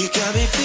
You got me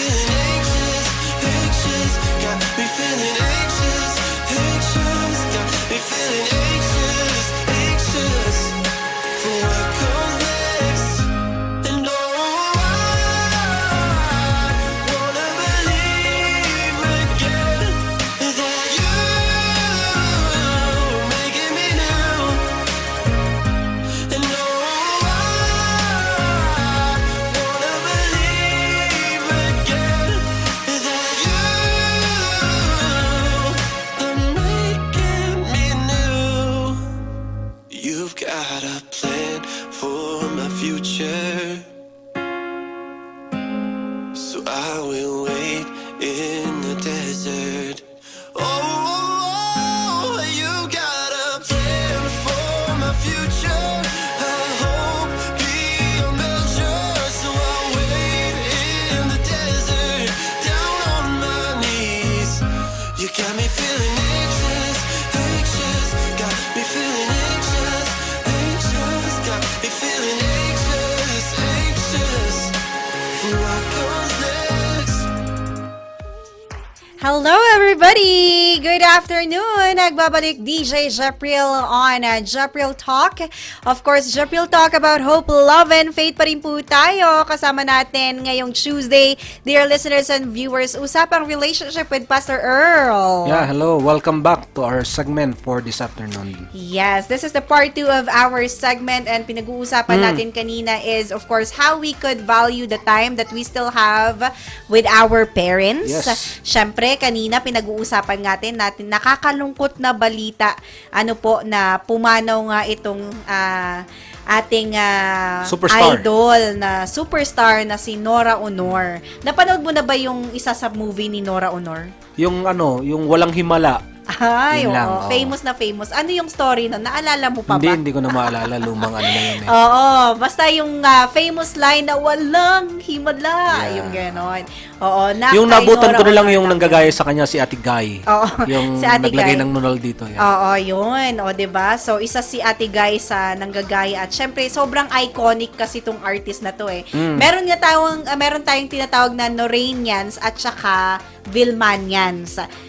Hello everybody! Good afternoon! Nagbabalik DJ Japril on uh, Japril Talk. Of course, Japril Talk about hope, love, and faith pa rin po tayo. Kasama natin ngayong Tuesday, dear listeners and viewers, usapang relationship with Pastor Earl. Yeah, hello. Welcome back to our segment for this afternoon. Yes, this is the part two of our segment and pinag-uusapan Hmm. natin kanina is of course how we could value the time that we still have with our parents. Yes. Syempre, kanina pinag-uusapan natin natin nakakalungkot na balita ano po na pumanaw nga itong ah, ating ah, Superstar. idol na superstar na si Nora Honor. Napanood mo na ba yung isa sa movie ni Nora Honor? Yung ano, yung walang himala. Ay, Yun lang, oo. oo. famous na famous. Ano yung story nun? Naalala mo pa Hindi, ba? hindi ko na maalala. Lumang ano na yun eh. Oo, basta yung ah, famous line na walang himala. Yeah. Yung ganon. Oo, na yung kay nabutan Nora ko na lang yung lang. nanggagaya sa kanya si Ate Guy. Oo, Yung si Ate naglagay Guy. ng nunal dito. Yeah. Oo, yun. O, 'di ba So, isa si Ate Guy sa nanggagaya. At syempre, sobrang iconic kasi tong artist na to eh. Mm. Meron nga tawag, ah, meron tayong tinatawag na Noranians at saka Vilmanians.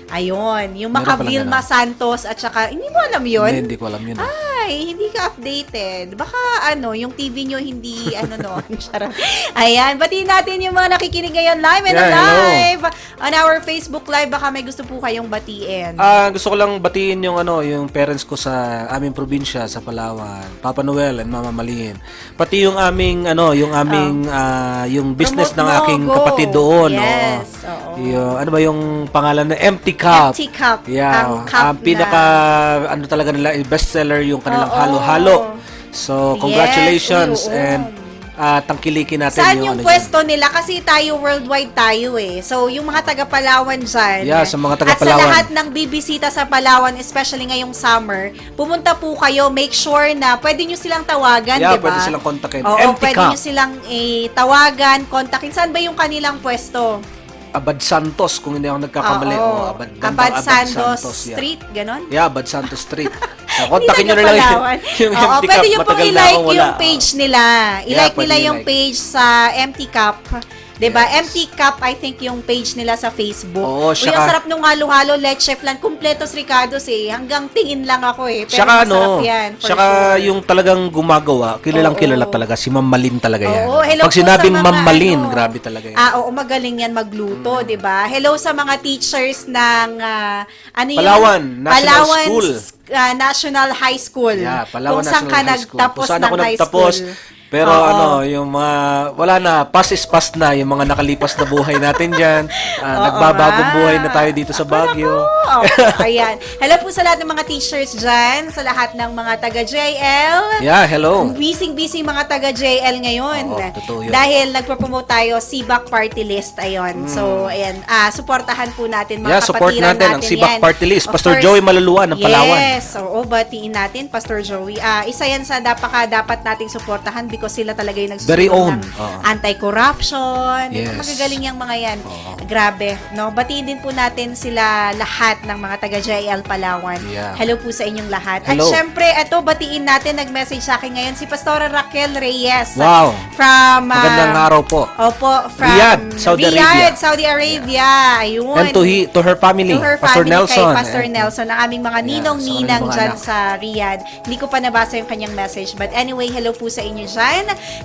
Ayun. Yung Meron pala ganun. Santos at saka, hindi mo alam yun? Hindi, hindi ko alam yun. eh. Ay, hindi ka updated. Baka ano, yung TV nyo hindi ano noon. Charot. Ayan, batiin natin yung mga nakikinig ngayon live and Yeah, hello. alive on our Facebook live. Baka may gusto po kayong batiin. Ah, gusto ko lang batiin yung ano, yung parents ko sa aming probinsya sa Palawan, Papa Noel and Mama Malin. Pati yung aming ano, yung aming ah, yung business Oh. Promote ng mo, aking go. kapatid doon, Yes, oo. oo. Yung, ano ba yung pangalan na Empty Cup. Empty Cup. Yeah, Ang cup ang pinaka ano talaga nila eh, bestseller yung kanilang Oo. halo-halo. So, Yes, congratulations oo. and ah, tangkilikin natin Saan yung yung, ano pwesto nila? Kasi tayo worldwide tayo eh. So, yung mga taga Palawan dyan. Yeah, sa mga taga At sa Palawan. lahat ng bibisita sa Palawan, especially ngayong summer, pumunta po kayo, make sure na pwede nyo silang tawagan, Yeah, di ba? pwede silang kontakin. Oo, Empty pwede Cup. nyo silang eh, tawagan, kontakin. Saan ba yung kanilang pwesto? Abad Santos, kung hindi ako nagkakamali. Oo. Oh, Abad, Abad, Bandang Santos, yeah. Street, ganon? Yeah, Abad Santos Street. So, kontakin nyo na lang yung, yung Oo, pwede nyo pong i-like yung page nila. I-like Yeah, nila yung i-like. page sa Empty Cup. 'Di ba? Yes. Empty Cup, I think yung page nila sa Facebook. Uy, Oo, ang saka- sarap nung halo-halo, leche flan, kumpletos ricados eh. Hanggang tingin lang ako eh. Pero Saka masarap ano, yan, for saka sure. yung talagang gumagawa, kilalang Oo. kilala talaga, si Ma'am Malin talaga yan. Oo, hello Pag sinabing Ma'am Malin, ano, grabe talaga yan. Ah, oo, magaling yan magluto, 'di ba? Hello sa mga teachers ng ah, ano yun? Palawan National Palawan School. ah, National High School. Yeah, Palawan Kung saan ka National High School. Kung saan ng ako high nagtapos, school. Pero Oo. ano, yung mga, wala na, past is past na, yung mga nakalipas na buhay natin dyan. Ah, Oo nagbabagong nga. buhay na tayo dito sa Baguio. Ayan. Hello po sa lahat ng mga teachers dyan, sa lahat ng mga taga-JL. Yeah, hello. Busy-busy mga taga-JL ngayon. Oo, totoo yun. Dahil nagpo-promote tayo CBAC Party List. Ayun. So, ayan. Ah, suportahan po natin mga Hmm. Yeah, support kapatiran natin ang Sibak yan. Party List. Of Pastor course, Joey Maluluan ng Palawan. Yes. Oo, batiin natin, Pastor Joey. Ah, isa yan sa napaka dapat nating suportahan because sila talaga yung nagsusunod Very own. ng Oo. anti-corruption. Yes. Magagaling yung mga yan. Oo. Grabe. No? Batiin din po natin sila lahat ng mga taga JL Palawan. Yeah. Hello po sa inyong lahat. Hello. At syempre, eto, batiin natin, nag-message sa akin ngayon si Pastora Raquel Reyes. Wow. From, uh, Magandang araw po. Opo, from Riyadh, Saudi Arabia. Riyadh, Saudi Arabia. Ayun. And to, he, to her family, To her Pastor family Nelson. kay Pastor And- Nelson, ang aming mga Yeah, ninong-ninang kanilang mga dyan anak. sa Riyadh. Hindi ko pa nabasa yung kanyang message. But anyway, hello po sa inyo dyan.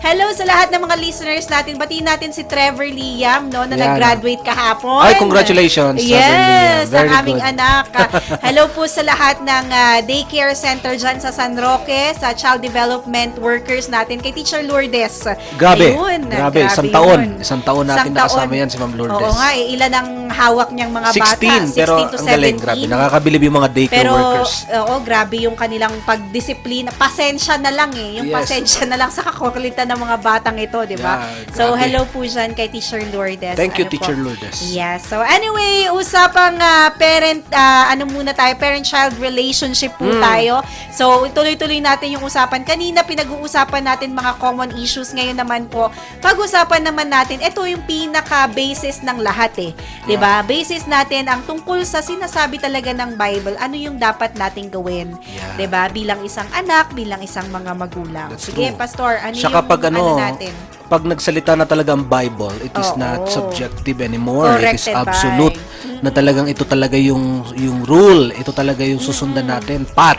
Hello sa lahat ng mga listeners natin. Batiin natin si Trevor Liam, no, na Yan. nag-graduate kahapon. Ay, congratulations, Trevor Yes, ang aming good. anak. Hello po sa lahat ng ah, daycare center dyan sa San Roque, sa child development workers natin, kay Teacher Lourdes. Grabe. Ayun, Grabe, isang yun. taon. Isang taon natin Isang nakasama taon. yan si Ma'am Lourdes. Oo nga, eh, ilan ang hawak niyang mga 16, bata? 16 pero to ang galing, 17. grabe. Nakakabilib yung mga daycare Pero, workers. oo, grabe yung kanilang pagdisiplina. Pasensya na lang eh. Yung Yes. pasensya na lang sa kakulitan ng mga batang ito, di ba? Yeah, so, grabe. hello po dyan kay Teacher Lourdes. Thank you, Ano po? Teacher Lourdes. Yes. So, anyway, usapang ah, parent, ah, ano muna tayo, parent-child relationship po Hmm. tayo. So, tuloy-tuloy natin yung usapan. Kanina, pinag-uusapan natin mga common issues. Ngayon naman po, pag-usapan naman natin, ito yung pinaka-basis ng lahat eh. 'Di ba? Basis natin ang tungkol sa sinasabi talaga ng Bible, ano yung dapat nating gawin. Yeah. 'Di ba? Bilang isang anak, bilang isang mga magulang. That's Sige, true. pastor, ano Tsaka yung pag ano, natin? pag nagsalita na talaga ang Bible, it is Oo. not subjective anymore. it is Corrected by. absolute. Na talagang ito talaga yung yung rule, ito talaga yung susundan natin, pat.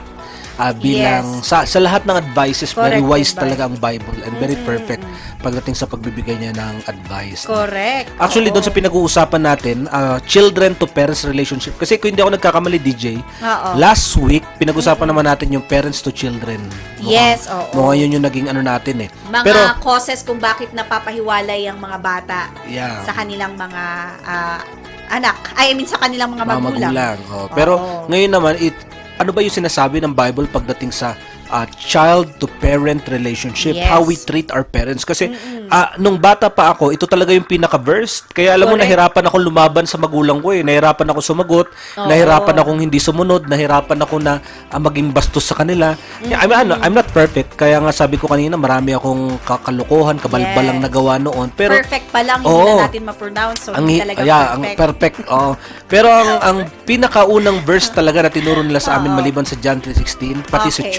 Ah, bilang Yes. sa sa lahat ng advices, very Corrected wise by. talaga ang Bible and very perfect pagdating sa pagbibigay niya ng advice. Correct. Actually, Oo. doon sa pinag-uusapan natin, ah, children to parents relationship. Kasi kung hindi ako nagkakamali, DJ, Oo. last week, pinag-usapan naman natin yung parents to children. Yes, oo. Mukhang yun yung naging ano natin eh. mga Pero, causes kung bakit napapahiwalay ang mga bata yeah. sa kanilang mga ah, anak. Ay, I mean, sa kanilang mga, mga magulang. magulang. Oh. Pero Oo. ngayon naman, it, ano ba yung sinasabi ng Bible pagdating sa uh, child to parent relationship? Yes. How we treat our parents? Kasi ah, nung bata pa ako, ito talaga yung pinaka-verse. Kaya alam mo, Correct. nahirapan ako lumaban sa magulang ko eh. Nahirapan ako sumagot, Oo. nahirapan akong hindi sumunod, nahirapan ako na ah, maging bastos sa kanila. I mean, ano, I'm not perfect. Kaya nga sabi ko kanina, marami akong kakalukuhan, kabalbalang Yes. nagawa noon. Pero perfect pa lang, hindi na natin ma-pronounce. So, ang hindi hi- talaga yeah, ang perfect. perfect. Oh. Pero ang ang pinakaunang verse talaga na tinuro nila sa amin maliban sa John 3:16 pati sa Okay.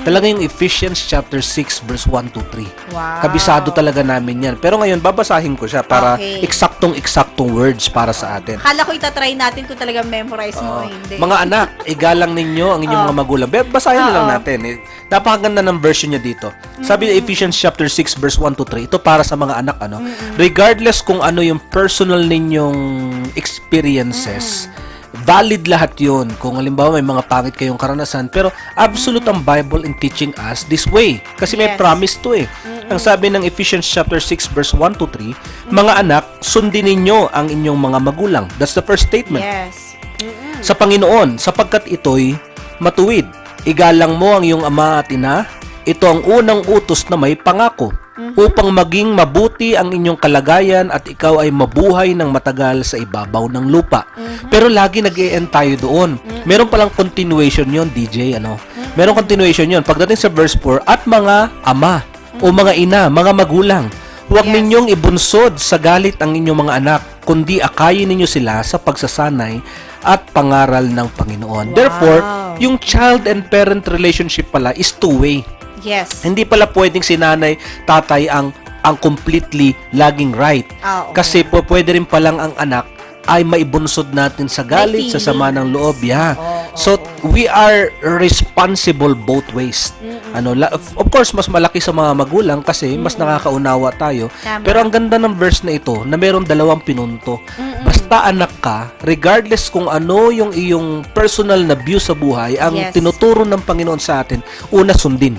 Talaga yung Ephesians chapter 6 verse 1 to 3. Wow. Kabisado talaga namin 'yan. Pero ngayon babasahin ko siya para Okay. eksaktong-eksaktong words para sa atin. Akala ko itatry natin kung talagang memorize mo. Oh, eh, hindi. mga anak, igalang ninyo ang inyong Oh. mga magulang. Be- Basahin na lang Oo. natin. Eh. Napakaganda ng version niya dito. Sabi Mm-hmm. Ephesians chapter 6 verse 1 to 3. Ito para sa mga anak ano. Regardless kung ano yung personal ninyong experiences, valid lahat 'yun. Kung halimbawa may mga pangit kayong karanasan, pero absolute ang Bible in teaching us this way. Kasi may Yes. promise to eh. Ang sabi ng Ephesians chapter 6 verse 1 to 3, mga anak, sundin ninyo ang inyong mga magulang. That's the first statement Yes. Mm-mm. sa Panginoon sapagkat ito'y matuwid. Igalang mo ang iyong ama at ina. Ito ang unang utos na may pangako upang maging mabuti ang inyong kalagayan at ikaw ay mabuhay ng matagal sa ibabaw ng lupa. Pero lagi nag end tayo doon. Meron palang continuation yon DJ. Ano? Meron continuation yon Pagdating sa verse 4, at mga ama o mga ina, mga magulang, huwag Yes. ninyong ibunsod sa galit ang inyong mga anak, kundi akayin ninyo sila sa pagsasanay at pangaral ng Panginoon. Therefore, yung child and parent relationship pala is two-way. Yes. Hindi pala pwedeng si nanay, tatay ang ang completely laging right. Ah, oo. Kasi po pwede rin palang ang anak ay maibunsod natin sa galit, sa sama ng loob. Yeah. so, we are responsible both ways. Ano, la- of course, mas malaki sa mga magulang kasi mas nakakaunawa tayo. Tama. Pero ang ganda ng verse na ito, na meron dalawang pinunto. Basta anak ka, regardless kung ano yung iyong personal na view sa buhay, ang Yes. tinuturo ng Panginoon sa atin, una sundin.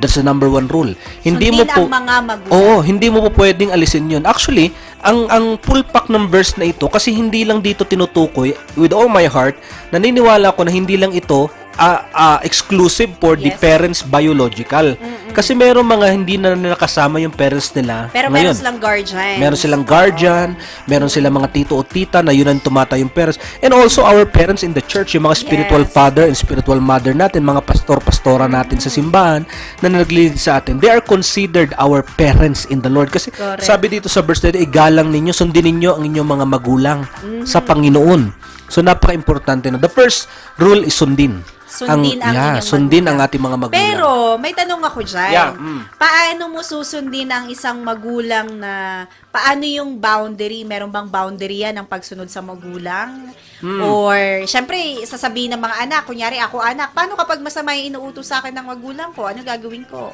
That's the number one rule. Hindi mo Sundin po ang mga magulang. Oo, hindi mo po pwedeng alisin 'yun. Actually, ang ang full pack ng verse na ito kasi hindi lang dito tinutukoy with all my heart, naniniwala ko na hindi lang ito ah, ah, exclusive for the Yes. parents biological. Kasi meron mga hindi na nakasama yung parents nila Pero ngayon. meron silang guardian. Meron silang guardian, meron silang mga tito o tita na yun ang tumata yung parents. And also our parents in the church, yung mga spiritual Yes. father and spiritual mother natin, mga pastor-pastora natin sa simbahan na naglilid sa atin. They are considered our parents in the Lord. Kasi Correct. sabi dito sa verse 9, igalang ninyo, sundin ninyo ang inyong mga magulang Mm-hmm. sa Panginoon. So napaka-importante na. The first rule is sundin. Sundin ang yeah, inyong sundin magulang. ang ating mga magulang. Pero, may tanong ako dyan. Yeah, mm. Paano mo susundin ang isang magulang na, paano yung boundary? Meron bang boundary yan ng pagsunod sa magulang? Hmm. Or, syempre, sasabihin ng mga anak, kunyari ako anak, paano kapag masama yung inuutos sa akin ng magulang ko? Ano gagawin ko?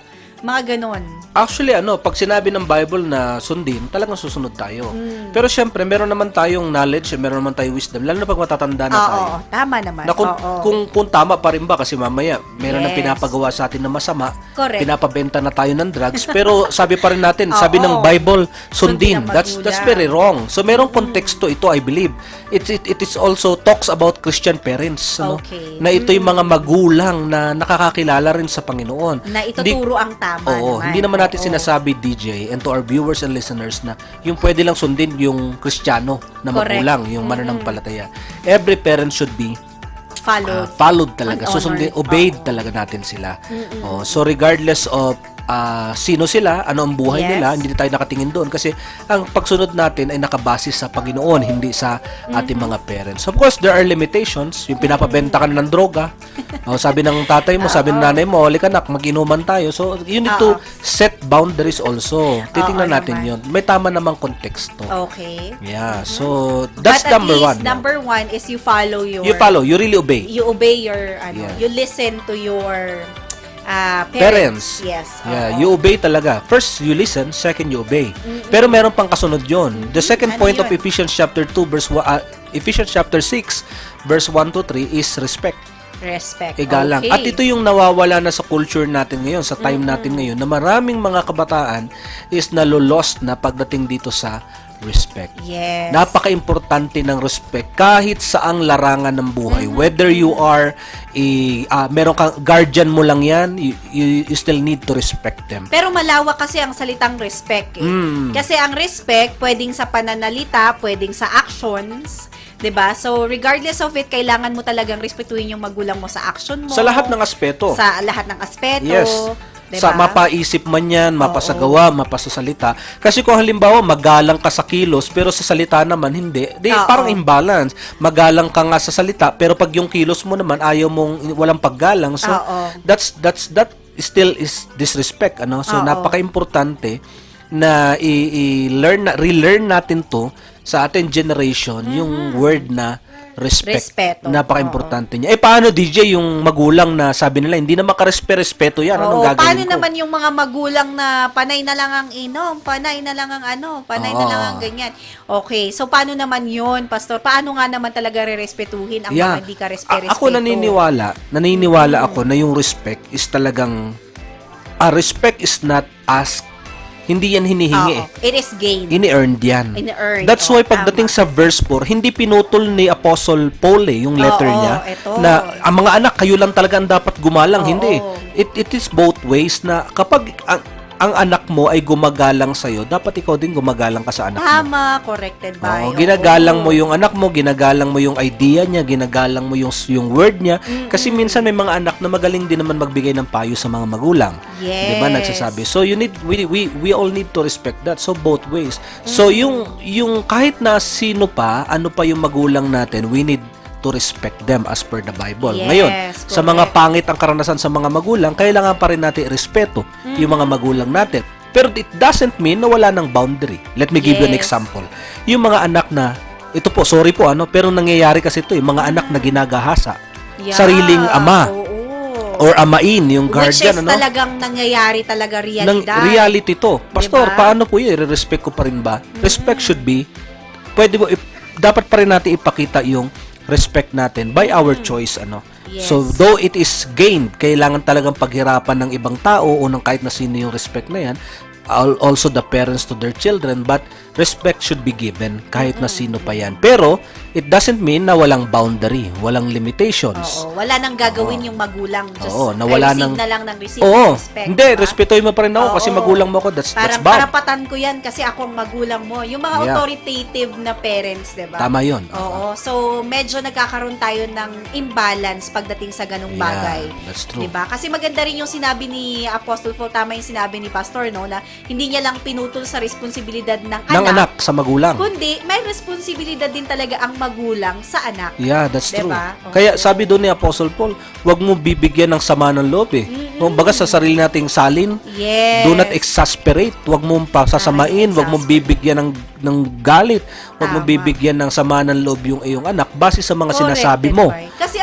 Mga ganon. Actually, ano, pag sinabi ng Bible na sundin, talagang susunod tayo. Hmm. Pero syempre, meron naman tayong knowledge, meron naman tayong wisdom, lalo na pag matatanda na Oo, tayo. tama naman. Na kung, Oo. kung, kung tama pa rin ba, kasi mamaya, meron nang Yes. pinapagawa sa atin na masama, Correct. pinapabenta na tayo ng drugs, pero sabi pa rin natin, sabi ng Bible, Sundin sundin. ang That's that's magulang. very wrong. So merong konteksto ito, I believe. It, it, it is also talks about Christian parents. Ano? Okay. Na ito yung mga magulang na nakakakilala rin sa Panginoon. na Hindi- ituturo ang tama Oo, naman. hindi naman natin Oo. sinasabi DJ and to our viewers and listeners na yung pwede lang sundin yung Kristiyano na Correct. magulang, yung mananampalataya. Every parent should be Follow. ah, followed talaga. And Susundin, honored. obeyed Oo. talaga natin sila. Oh, so regardless of ah, sino sila, ano ang buhay Yes. nila, hindi tayo nakatingin doon kasi ang pagsunod natin ay nakabase sa Panginoon, hindi sa ating mga parents. Of course, there are limitations. Yung pinapabenta ka na ng droga. oh, sabi ng tatay mo, sabi ng nanay mo, "Halika anak, mag-inuman tayo." So, you need to set boundaries also. Titingnan Oo natin naman. 'yon. May tama namang konteksto. Okay. Yeah. So, that's But number least, one. no? number one is you follow your... You follow, you really obey. You obey your, ano, Yeah. you listen to your ah, Parents. parents. Yes. Yeah, oo. you obey talaga. First, you listen. Second, you obey. Pero meron pang kasunod yon. The second Ano point of yun? Ephesians chapter 2 verse ah, Ephesians chapter 6 verse 1 to 3 is respect. Respect. Igalang. Okay. At ito yung nawawala na sa culture natin ngayon, sa time natin ngayon, na maraming mga kabataan is nalolost na pagdating dito sa respect. Yes. Napaka-importante ng respect kahit saang larangan ng buhay. Mm-hmm. Whether you are a ah, meron kang guardian mo lang 'yan, you, you, you still need to respect them. Pero malawak kasi ang salitang respect eh. Mm. Kasi ang respect, pwedeng sa pananalita, pwedeng sa actions, 'di ba? So regardless of it, kailangan mo talagang respetuhin yung magulang mo sa action mo. Sa lahat ng aspeto. sa lahat ng aspeto. Yes. 'Di Sa mapaisip man yan, mapasagawa, mapasasalita. Kasi kung halimbawa magalang ka sa kilos pero sa salita naman hindi, di Oo. parang imbalance. Magalang ka nga sa salita pero pag yung kilos mo naman ayaw mong walang paggalang. So Oo. that's that's that still is disrespect ano. So Oo. napaka-importante na i- i-learn na relearn natin to sa ating generation yung word na respect. Respeto. Napaka-importante niya. Eh paano DJ yung magulang na sabi nila hindi na makarespe-respeto yan. Anong Oo, gagawin paano ko? naman yung mga magulang na panay na lang ang inom, panay na lang ang ano, panay na lang ang ganyan. Okay, so paano naman yun, Pastor? Paano nga naman talaga re-respetuhin ang mga hindi ka A- ako naniniwala, naniniwala ako na yung respect is talagang ah, respect is not asked. Hindi yan hinihingi eh. It is gained. Ini-earned yan. Ini-earned, That's oo, why pagdating sa verse 4, hindi pinutol ni Apostle Paul eh, yung letter Oo, niya, eto. na ang mga anak, kayo lang talaga ang dapat gumalang. Oo. Hindi. It, it is both ways na kapag ang, ang anak mo ay gumagalang sa'yo, dapat ikaw din gumagalang ka sa anak mo. Tama, corrected by. Oo, ginagalang mo yung anak mo, ginagalang mo yung idea niya, ginagalang mo yung yung word niya. Kasi minsan may mga anak na magaling din naman magbigay ng payo sa mga magulang. Yes. 'Di ba nagsasabi. So you need we we we all need to respect that. So both ways. So yung yung kahit na sino pa, ano pa yung magulang natin, we need to respect them as per the Bible. Yes, Ngayon, sa mga correct. pangit ang karanasan sa mga magulang, kailangan pa rin natin respeto yung mga magulang natin. Pero it doesn't mean na wala ng boundary. Let me give you an Yes. example. Yung mga anak na, ito po, sorry po, ano, pero nangyayari kasi ito, yung mga anak na ginagahasa. Yeah, Sariling ama. Oo. Or amain, yung Which guardian, is ano? talagang nangyayari talaga ng realidad. reality to. Pastor, Diba? paano po yun? I-respect ko pa rin ba? Respect should be, pwede mo, dapat pa rin natin ipakita yung respect natin by our choice, ano. Yes. So, though it is gained, kailangan talagang paghirapan ng ibang tao o ng kahit na sino yung respect na yan, al- also the parents to their children, but respect should be given kahit na sino pa yan. Pero, it doesn't mean na walang boundary, walang limitations. Oo, wala nang gagawin yung magulang. Just Oo, na wala receive nang- na lang ng receive Oo. respect. Hindi, diba? respetuhin mo pa rin ako kasi Oo. magulang mo ako. That's, that's Parang bad. karapatan ko yan kasi ako ang magulang mo. Yung mga Yeah. authoritative na parents, di ba? Tama yun. Oo. So, medyo nagkakaroon tayo ng imbalance pagdating sa ganung Yeah, bagay. that's true. Diba? Kasi maganda rin yung sinabi ni Apostle Paul, tama yung sinabi ni Pastor, no? Na hindi niya lang pinutol sa responsibilidad ng anak, Ng anak sa magulang. kundi may responsibilidad din talaga ang magulang sa anak. Yeah, that's true. Diba? Oo. Kaya sabi doon ni Apostle Paul, huwag mo bibigyan ng sama ng loob eh. Kung baga sa sarili nating salin, Yes. do not exasperate. Huwag mong pasasamain, huwag mong bibigyan ng ng galit, huwag Tama. bibigyan ng sama ng loob yung iyong anak base sa mga Correct, sinasabi mo. Edward. Kasi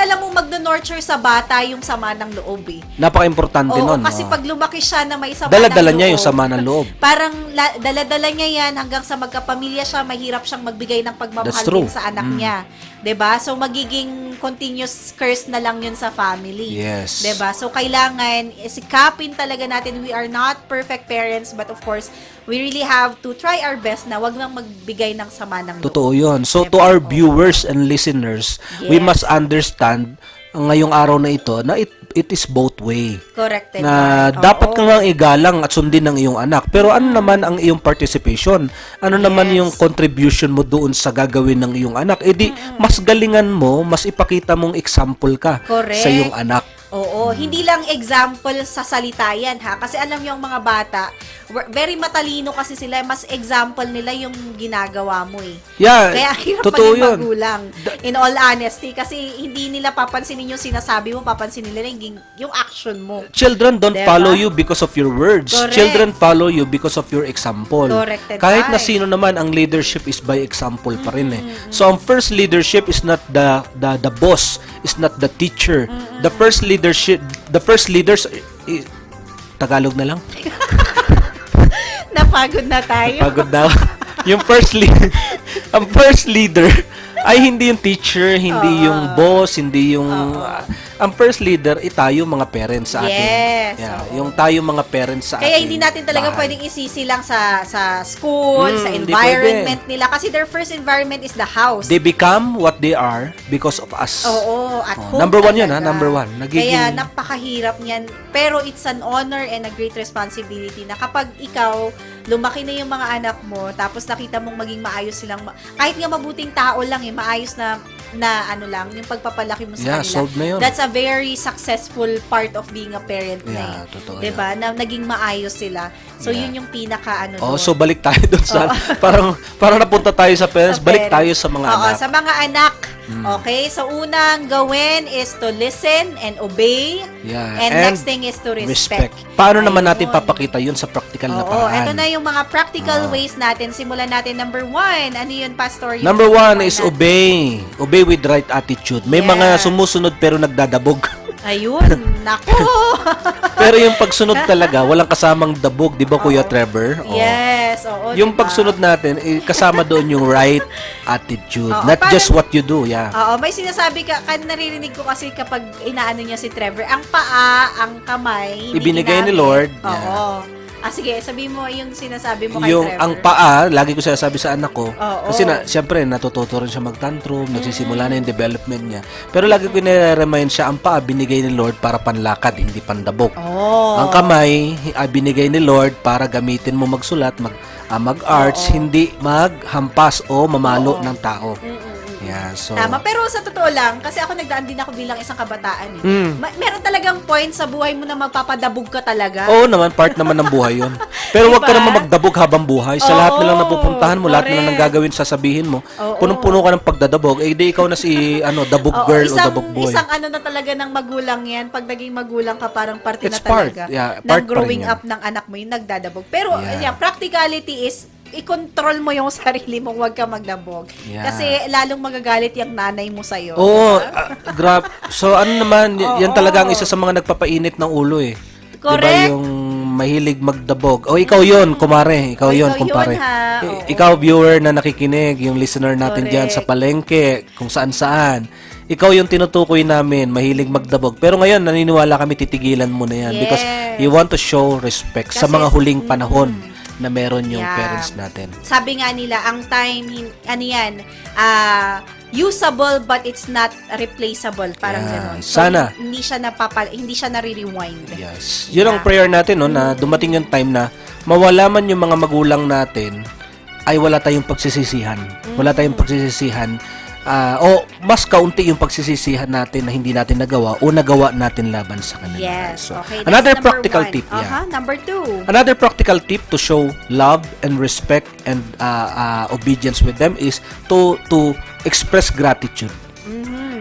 magno-nurture sa bata yung sama ng loob eh. Napaka-importante Oo, nun. kasi oh. pag lumaki siya na may sama Dala-dala ng niya loob, yung sama ng loob. Parang la- dala-dala niya yan hanggang sa magkapamilya siya, mahirap siyang magbigay ng pagmamahal true. din sa anak Mm. niya. 'Di ba? So magiging continuous curse na lang 'yun sa family. Yes. 'Di ba? So kailangan isikapin talaga natin we are not perfect parents but of course, we really have to try our best na wag nang magbigay ng sama ng loob. Totoo yun. So, to our viewers and listeners, we Yes. must understand ngayong araw na ito na it, it is both way. Correct. na Edward. dapat Oo. ka nga igalang at sundin ng iyong anak. Pero ano naman ang iyong participation? Ano naman Yes. yung contribution mo doon sa gagawin ng iyong anak? E di, mas galingan mo, mas ipakita mong example ka Correct. sa iyong anak. Oo, hindi lang example sa salita yan ha. Kasi alam niyo ang mga bata, very matalino kasi sila, mas example nila yung ginagawa mo eh. Yeah, Kaya hirap totoo maging yun. magulang. In all honesty, kasi hindi nila papansinin yung sinasabi mo, papansinin nila yung, yung action mo. Children don't Diba? follow you because of your words. Correct. Children follow you because of your example. Correct, Kahit na sino naman ang leadership is by example pa rin eh. So ang first leadership is not the the the boss, is not the teacher. The first leadership, the first leaders i- Tagalog na lang. Napagod na tayo. Pagod na. yung first leader, ang first leader ay hindi yung teacher, hindi yung boss, hindi yung ang first leader ay tayo mga parents sa atin. Yes, Yeah, oo. yung tayo mga parents sa Kaya atin. hindi natin talaga bahay. pwedeng isisi lang sa sa school, Mm, sa environment nila. Kasi their first environment is the house. They become what they are because of us. Oo, at Oh, home number one yun, ha? talaga. Number one. Nagiging- Kaya napakahirap niyan. Pero it's an honor and a great responsibility na kapag ikaw, lumaki na yung mga anak mo, tapos nakita mong maging maayos silang, ma- kahit nga mabuting tao lang eh, maayos na, na ano lang, yung pagpapalaki mo sa Yeah, kanila. solved na yun. That's a very successful part of being a parent na Yeah, eh. totoo Diba? Na naging maayos sila. So, Yeah. yun yung pinaka ano Oh, doon. so balik tayo doon sa parang parang napunta tayo sa parents, Sa balik tayo parents. sa mga Oo, anak. Sa mga anak. Okay? So, unang gawin is to listen and obey. Yeah, And, and next thing is to respect. Paano naman natin Ayun. papakita 'yun sa practical na paraan? eto na yung mga practical Ah. ways natin. Simulan natin number one. Ano yun, Pastor? Yung Number one is natin. obey. Obey with right attitude. May mga Yes. sumusunod pero nagdadabog. Ayun, nako. pero yung pagsunod talaga, walang kasamang dabog, di ba Kuya Trevor? Oo. yes, oo. Yung diba? pagsunod natin, eh, kasama doon yung right attitude. Oo, Not parang- just what you do, yeah. Oo, may sinasabi ka, kan naririnig ko kasi kapag inaano niya si Trevor, ang paa, ang kamay, hindi Ibinigay ni ginamit. Lord, Oo. yeah. Ah, sige, sabihin mo yung sinasabi mo kay yung Trevor. ang paa, lagi ko sinasabi sa anak ko, Oo. kasi na, siyempre, natututo rin siya mag-tantrum, nagsisimula na yung development niya. Pero lagi ko nire-remind siya, ang paa binigay ni Lord para panlakad, hindi pandabog. Oo. Ang kamay, ah, binigay ni Lord para gamitin mo magsulat, mag, ah, mag-arts, hindi maghampas o mamalo ng tao. Yeah, so... Tama, pero sa totoo lang, kasi ako nagdaan din ako bilang isang kabataan eh. Mm. Ma- meron talagang point sa buhay mo na magpapadabog ka talaga. Oo naman, part naman ng buhay yun. Pero wag ka Diba? naman magdabog habang buhay. Sa Oo, lahat na lang napupuntahan mo, lahat na lang ng gagawin, sasabihin mo, Oo. punong-puno ka ng pagdadabog, eh di ikaw na si ano, dabog Oo, girl isang, o dabog boy. Isang ano na talaga ng magulang yan. Pag naging magulang ka, parang parte It's na part. talaga Yeah, ng part pa rin growing yan. up ng anak mo, yung nagdadabog. Pero, Yeah. yeah, practicality is, i-control mo yung sarili mo, huwag ka magdabog. Yeah. Kasi lalong magagalit yung nanay mo sa'yo. Oo, ah, grab. So ano naman, y- yan Oo. talaga ang isa sa mga nagpapainit ng ulo eh. Correct. Diba yung mahilig magdabog. O ikaw yon kumare. Ikaw O, yon kumpare. yun, ha. Oo. Ikaw viewer na nakikinig, yung listener natin Correct. diyan sa palengke, kung saan-saan. Ikaw yung tinutukoy namin, mahilig magdabog. Pero ngayon, naniniwala kami titigilan mo na yan because Yes. you want to show respect sa Kasi- mga huling panahon na meron yung Yeah. parents natin. Sabi nga nila, ang time, hin- ano yan, ah, usable but it's not replaceable. Parang Yeah. gano'n. Sana. hindi siya napapa, hindi siya nare-rewind. Yes. Yun ang Yeah. prayer natin, no, na dumating yung time na mawala man yung mga magulang natin, ay wala tayong pagsisisihan. Wala tayong pagsisisihan. Ah, o mas kaunti yung pagsisisihan natin na hindi natin nagawa o nagawa natin laban sa kanila. Yes. So, okay. another practical one. tip. Yeah. Uh-huh. Number two. Another practical tip to show love and respect and uh, uh, obedience with them is to to express gratitude.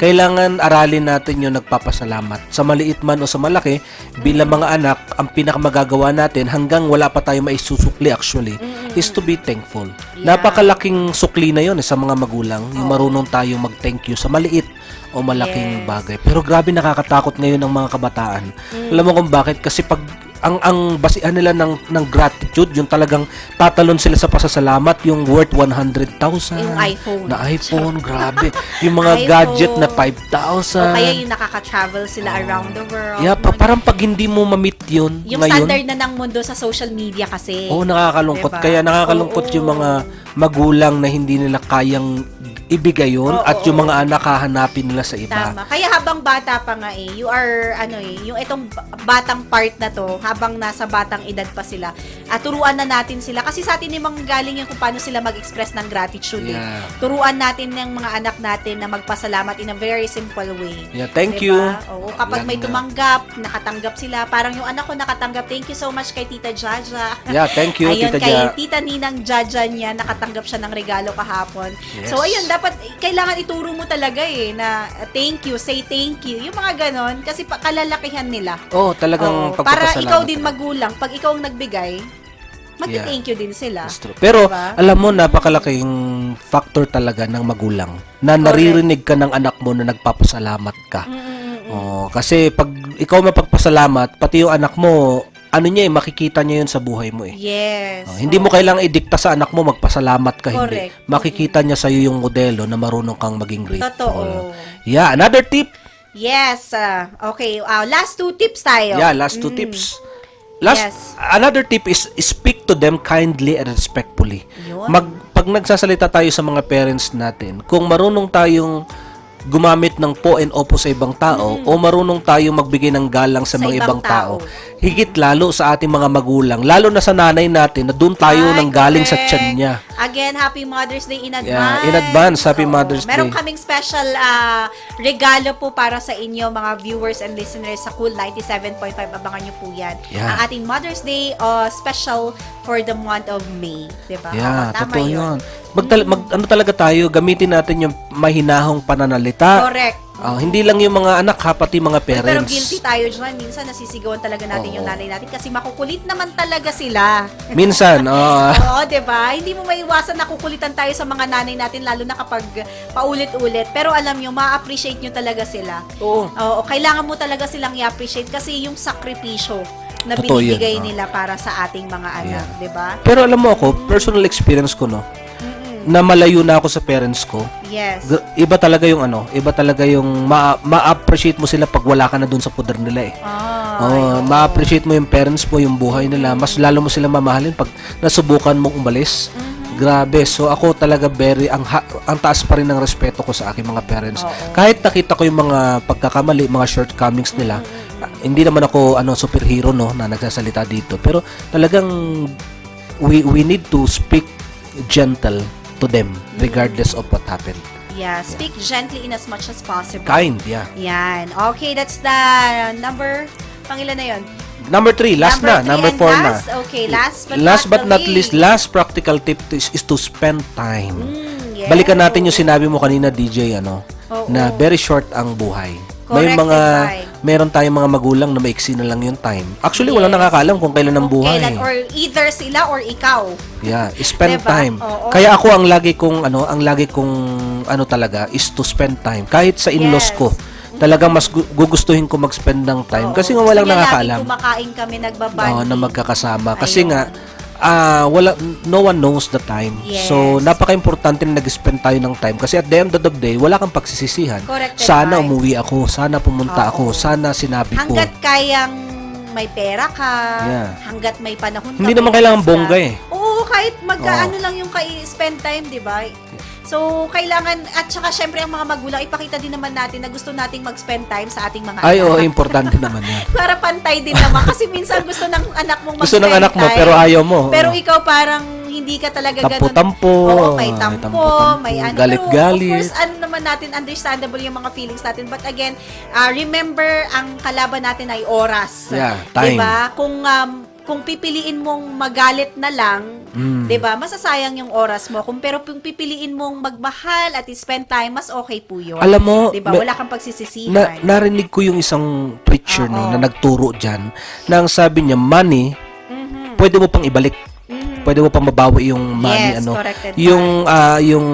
Kailangan aralin natin yung nagpapasalamat. Sa maliit man o sa malaki, bilang mga anak, ang pinakamagagawa natin hanggang wala pa tayo maisusukli actually, is to be thankful. Yeah. Napakalaking sukli na yun eh, sa mga magulang, yung marunong tayo mag-thank you sa maliit o malaking Yes. bagay. Pero grabe nakakatakot ngayon ng mga kabataan. Alam mo kung bakit? Kasi pag ang ang basihan nila ng ng gratitude, yung talagang tatalon sila sa pasasalamat, yung worth 100,000. Yung iPhone. Na iPhone, grabe. Yung mga iPhone. gadget na O 5,000. kaya yung nakaka-travel sila around the world. Yeah, pa, parang pag hindi mo ma-meet yun yung ngayon, standard na ng mundo sa social media kasi. Oo, nakakalungkot. Diba? Kaya nakakalungkot Oo. yung mga magulang na hindi nila kayang ibigay yun Oo, at yung mga anak hahanapin nila sa iba. Tama. Kaya habang bata pa nga eh, you are, ano eh, yung itong batang part na to, habang nasa batang edad pa sila, at turuan na natin sila. Kasi sa atin yung galing yung kung paano sila mag-express ng gratitude eh. Yeah. Turuan natin ng mga anak natin na magpasalamat in a very simple way. Yeah, thank Diba? you. Oo, kapag Yan may na. tumanggap, nakatanggap sila. Parang yung anak ko nakatanggap, thank you so much kay Tita Jaja. Yeah, thank you, ayun, Tita kay Ja. Tita Ninang Jaja niya, nakatanggap siya ng regalo kahapon. Yes. So, ayun, dapat, kailangan ituro mo talaga eh, na uh, thank you, say thank you. Yung mga ganon, kasi pa, kalalakihan nila. Oh, talagang Oo, para ikaw din magulang, pag ikaw ang nagbigay, magti-thank you din sila. That's true. Pero Diba? alam mo napakalaking factor talaga ng magulang na naririnig ka ng anak mo na nagpapasalamat ka. Mm-mm-mm. Oh, kasi pag ikaw mapagpasalamat, pati yung anak mo, ano niya eh, makikita niya yun sa buhay mo eh. Yes. Oh, hindi mo kailangang idikta sa anak mo magpasalamat ka hindi. Correct. Makikita niya sa iyo yung modelo na marunong kang maging grateful. Totoo. Yeah, another tip. Yes. ah, okay. ah, last two tips tayo. Yeah, last two tips. Last Yes. another tip is speak to them kindly and respectfully. Yun. Mag pag nagsasalita tayo sa mga parents natin, kung marunong tayong gumamit ng po and opo sa ibang tao o marunong tayong magbigay ng galang sa, Mm. Sa mga ibang ibang tao, tao. higit lalo sa ating mga magulang, lalo na sa nanay natin na doon tayo Ay, nang galing sa correct. tiyan niya. Again, Happy Mother's Day in advance. Yeah, in advance, Happy Oo. Mother's Meron Day. kaming special ah, regalo po para sa inyo, mga viewers and listeners sa Cool 97.5. Abangan nyo po yan. Yeah. Ang ating Mother's Day uh, special for the month of May. Diba? Yeah, Oo, tama totoo yun. yun. Magtal- mag, ano talaga tayo, gamitin natin yung mahinahong pananalita. Correct. Ah, hindi lang yung mga anak ha, pati mga parents. Pero guilty tayo dyan. Minsan nasisigawan talaga natin Oo. yung nanay natin kasi makukulit naman talaga sila. Minsan, ah, Oo, 'di ba? Hindi mo maiwasan na kukulitan tayo sa mga nanay natin lalo na kapag paulit-ulit. Pero alam nyo, ma-appreciate nyo talaga sila. oo. Oo, kailangan mo talaga silang i-appreciate kasi yung sakripisyo na Totoo binibigay oh. nila para sa ating mga anak, 'di ba? Pero alam mo ako, personal experience ko, no, na malayo na ako sa parents ko, Yes. iba talaga yung ano, iba talaga yung ma- ma-appreciate mo sila pag wala ka na dun sa poder nila eh. Ah, Oh, ma-appreciate mo yung parents mo, yung buhay nila. Mas lalo mo sila mamahalin pag nasubukan mong umalis. Mm-hmm. Grabe. So ako talaga very ang ha- ang taas pa rin ng respeto ko sa aking mga parents. Oo. Kahit nakita ko yung mga pagkakamali, mga shortcomings nila. Mm-hmm. ah, hindi naman ako ano superhero no na nagsasalita dito, pero talagang we we need to speak gentle to them regardless of what happened. yeah, speak gently in as much as possible. Kind, yeah. Yan. Okay, that's the number pangilan na 'yon? Number three, last Number na, three number and four last? na. Okay, last but last not but not least, last practical tip is, is to spend time. Mm, yes. Balikan natin yung sinabi mo kanina DJ ano, Oo. na very short ang buhay. Correct, May mga Tekay. Meron tayong mga magulang na maiksi na lang yung time. Actually, walang Yes. nakakaalam kung kailan ang buhay. kailan, or either sila or ikaw. Yeah, spend Diba? time. Oo. Kaya ako ang lagi kong ano, ang lagi kong ano talaga is to spend time. Kahit sa in-laws Yes. ko, talagang mas gu- gugustuhin ko mag-spend ng time Oo. kasi nga walang niya nakakaalam. Lagi kumakain kami, nagbabanding. Oo, na magkakasama. Kasi Ayun. nga, ah wala, no one knows the time. Yes. So, napaka-importante na nag-spend tayo ng time. Kasi at the end of the day, wala kang pagsisisihan. Correct, Sana Tekay. umuwi ako, sana pumunta Oo. ako, sana sinabi ko. Hanggat kayang may pera ka, Yeah. hanggat may panahon ka. Hindi may naman kailangan ka. bongga eh. Oo, kahit mag-ano lang yung kay-spend time, di ba? So, kailangan, at saka syempre ang mga magulang, ipakita din naman natin na gusto nating mag-spend time sa ating mga Ay, oo, anak. importante naman yan. Para pantay din naman. Kasi minsan gusto ng anak mong Gusto mag-spend ng anak mo, time. pero ayaw mo. Pero ikaw parang hindi ka talaga ganun. Tampo-tampo. Oo, may May tampo, tampo-tampo, may ano. galit-galit. Of course, ano naman natin, understandable yung mga feelings natin. But again, ah, remember, ang kalaban natin ay oras. Yeah, time. Diba? Kung, um, kung pipiliin mong magalit na lang, Mm. 'di ba? Masasayang yung oras mo. Kung pero kung pipiliin mong magmahal at spend time, mas okay po 'yun. Alam mo, 'di ba? Wala kang pagsisisihan. na, narinig ko yung isang preacher no, na nagturo dyan na ang sabi niya, money, Mhm. pwede mo pang ibalik. Mhm. Pwede mo pang mabawi yung money. Yes, ano. Yung, ah, yung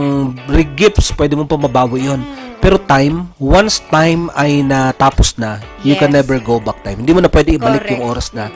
gifts, pwede mo pang mabawi yun. Mm. Pero time, once time ay natapos na, you can Yes. never go back time. Hindi mo na pwede ibalik yung Correct. oras na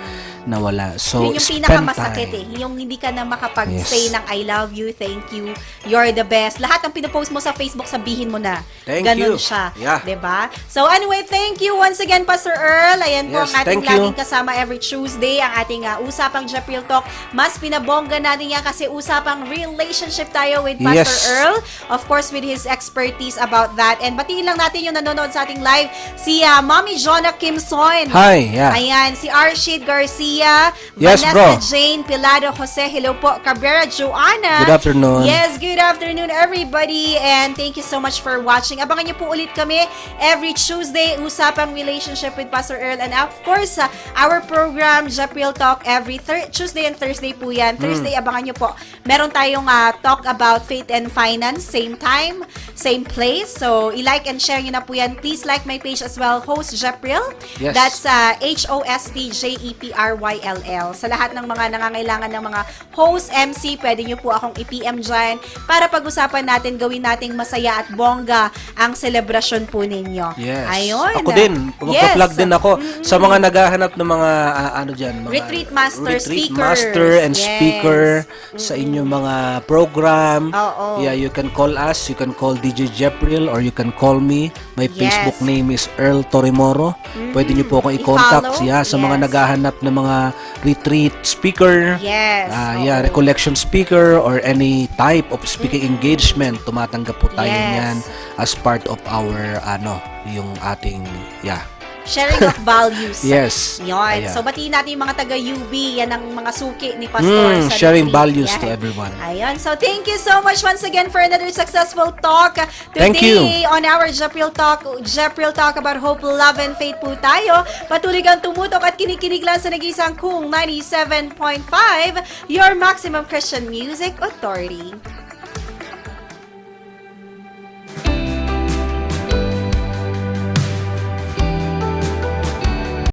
nawala. So, Yun yung pinakamasakit eh. Yung hindi ka na makapag-say Yes. ng I love you, thank you, you're the best. Lahat ng pinopost mo sa Facebook, sabihin mo na. Thank Ganon you. siya. Yeah. ba? So anyway, thank you once again, Pastor Earl. Ayan po ang Yes, ating thank you. laging kasama every Tuesday, ang ating uh, Usapang Japril Talk. Mas pinabongga natin yan kasi usapang relationship tayo with Pastor Yes. Earl. Of course, with his expertise about that. And batiin lang natin yung nanonood sa ating live, si uh, Mommy Jonah Kimson. Hi, yeah. Ayan, si Arshid Garcia, Yes, Vanessa bro. Jane Pilado Jose, hello po, Cabrera Joanna. Good afternoon. Yes, good afternoon everybody and thank you so much for watching. Abangan niyo po ulit kami every Tuesday, Usapang Relationship with Pastor Earl and of course, uh, our program, Japril Talk, every Tuesday and Thursday po yan. Hmm. Thursday, abangan niyo po. Meron tayong uh, talk about faith and finance, same time, same place. So, i-like and share niyo na po yan. Please like my page as well, host Japril. Yes. That's uh, H-O-S-T-J-E-P-R-Y-L-L. Sa lahat ng mga nangangailangan ng mga host, MC, pwede nyo po akong i-PM dyan para pag-usapan natin, gawin nating masaya at bongga ang selebrasyon po ninyo. Yes. Ayun. Ako din. Magpa-plug Yes. din ako sa mga naghahanap ng mga ah, ano diyan, mga Retreat master, retreat speakers. master and Yes. speaker sa inyong mga program. Oo. Yeah, you can call us, you can call DJ Jepril or you can call me. My Yes. Facebook name is Earl Torimoro. Pwede niyo po akong i-contact I-follow. yeah, sa mga Yes. naghahanap ng mga retreat speaker. Yes. Oo. yeah, recollection speaker or any type of speaking engagement, tumatanggap po tayo Yes. niyan as part of our ano, yung ating yeah. Sharing of values. Yes. Yun. Ayan. So, batiin natin yung mga taga-UB. Yan ang mga suki ni Pastor Mm, sa sharing retreat. values to Yan. everyone. Ayun. So, thank you so much once again for another successful talk. Today, Thank you. on our Japril Talk, Japril Talk about hope, love, and faith po tayo. Patuloy kang tumutok at kinikinig lang sa nag-isang kung 97.5, your maximum Christian music authority.